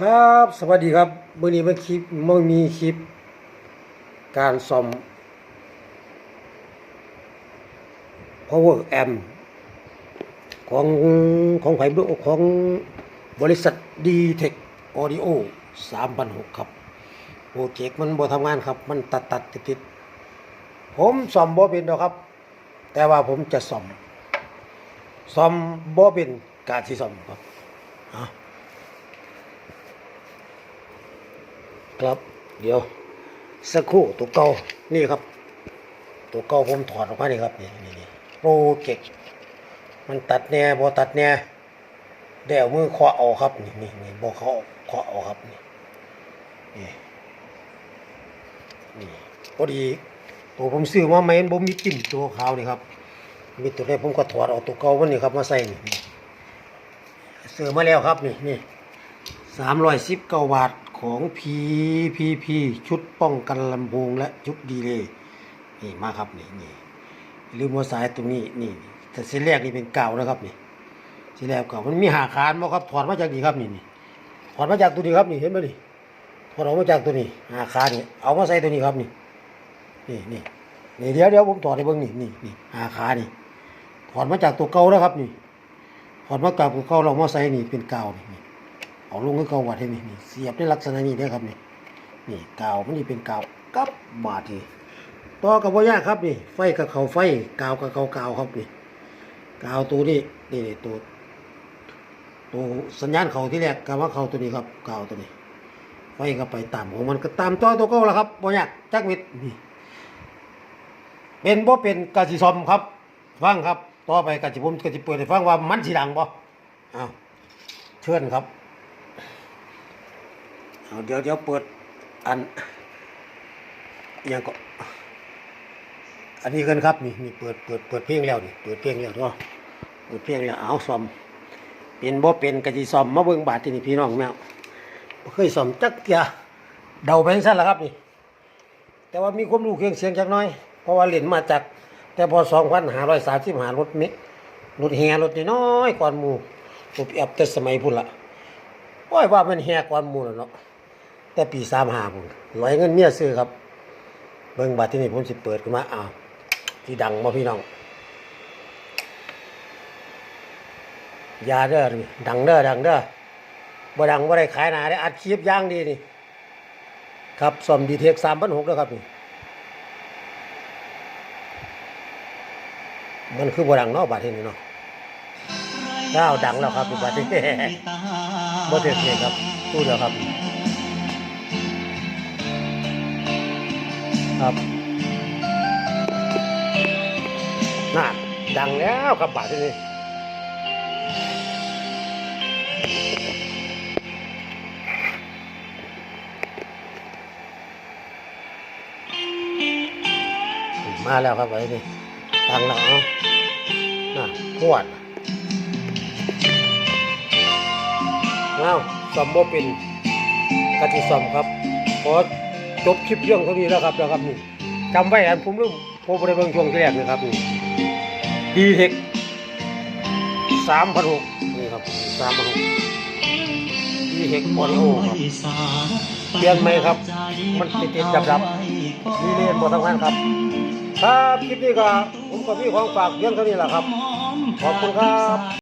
ครับสวัสดีครับมื่อนี้มันคลิปมันมีคลิป การซ่อม power amp ของของไผ่ของบริษัท d t e c h Audio 3,600ครับโปรเจกต์มันบ่ทำงานครับ มันตัดตัดติดติดผมซ่อมบ่เป็นดอกครับ แต่ว่าผมจะซ่อมซ่อมบ่เป็นการที่ซ่อมครับอะ ครับ เดี๋ยวสักครู่ตัวเก่านี่ครับ ตัวเก่าผมถอดออกมานี่ครับนี่นี่นี่โปรเจกต์มันตัดแน่บ่ตัดแน่เดี๋ยวมือเคาออกครับนี่นี่นี่บ่เขาะเคาออกครับนี่นี่นี่พอดีตัวผมซื้อมาใหม่มันบ่มีจิ้มตัวขาวนี่ครับ มีตัวนี้ผมก็ถอดออกตัวเก่ามันนี่ครับมาใส่นี่นี่ซื้อมาแล้วครับนี่นี่สามร้อยสิบเก้าบาท ของ PPP ชุดป้องกันลำโพงและชุดดีเลย์นี่มาครับนี่นี่ลืมว่าสายตรงนี้นี่แต่เส้นแรกนี่เป็นเก่านะครับนี่เส้นแรกเก่ามันมีหาคานบ่ครับถอดมาจากนี่ครับนี่นี่ถอดมาจากตัวนี้ครับนี่เห็นไหมนี่ถอดออกมาจากตัวนี้หาคานนี่เอามาใส่ตัวนี้ครับนี่นี่นี่นี่เดี๋ยวเดี๋ยวผมถอดให้เบิ่งนี่นี่นี่หาขานี่ถอดมาจากตัวเก่าแล้วครับนี่ถอดมาจากตัวเก่าเรามาใส่นี่เป็นเก่านี่ เอาลงก็เกาวัดให้นี่นี่เสียบในลักษณะนี้ได้ครับนี่นี่กาวมันนี่เป็นกาวกับบาดนี่ต่อกับว่ายากครับนี่ไฟกับเขาไฟกาวกับเขากาวครับนี่กาวตัวนี้นี่นี่ตัวตัวสัญญาณเขาที่แรกกับว่าเขาตัวนี้ครับกาวตัวนี้ ไฟก็ไปตามของมันก็ตามต่อตัวเก็แล้วครับว่ายากจักเม็ดนี่เป็นบ่เป็นกะสิซอมครับ ฟังครับ ต่อไปกะสิผมกะสิเปิดให้ฟังว่ามันสิดังบ่อ้าวเชิญครับ เดี๋ยวเดี๋ยวเปิดอันยังก็ อันนี้กันครับนี่นี่เปิดเปิดเปิดเพลงแล้วนี่เปิดเพลงแล้วเนาะเปิดเพลงแล้วเอาซ่อม เป็นบ่เป็นกะสิซ่อมมาเบิ่งบาดที่นี่พี่น้องแมวเคยซ่อมจักเที่ยเดาไปจังซั่นละครับนี่ แต่ว่ามีความรู้เครื่องเสียงจักน้อย เพราะว่าเล่นมาจาก แต่พอ2535รถเมรถแฮรถน้อยก่อนหมู่ผมแอบแต่สมัยพุ่นละโอ้ยว่ามันแหกก่อนหมูแล้วเนาะ แต่ปีสามหาผมร้อยเงินเมียซื้อครับ เบิ่งบัตรที่นี่ผมสิเปิดขึ้นมาอ้าวที่ดังมาพี่น้องอยาเด้อนี่ดังเด้อดังเด้อบ่ดังบ่ได้ขายหนาได้อัดคลิปอย่างดีนี่ ครับซ่อมดีเทคสามพันหกแล้วครับนี่มันคือบ่ดังเนาะบัตรที่นี่เนาะเจ้าดังแล้วครับบัตรที่บ่เทศครับตู้เดียวครับ ครับน่าดังแล้วครับบาทที่นี่มาแล้วครับไอ้นี่ดังแล้วเนาะน่ะขวดเอ้าวสมบ่เป็นกติสมครับขอ จบคลิปเรื่องเท่านี้แล้วครับแล้วครับนี่จำไว้อันผมลืมผมบ่ได้เบิ่งช่วงแรกนี่ครับนี่ดีเทคสามพันหกนี่ครับสามพันหกดีเทคออดิโอครับเปลี่ยนไหมครับ มันติดติดดับดับนี่เรียนบททำงานครับ ครับคลิปนี้ก็ผมกับพี่ของฝากเพียงเท่านี้แหละครับ ขอบคุณครับ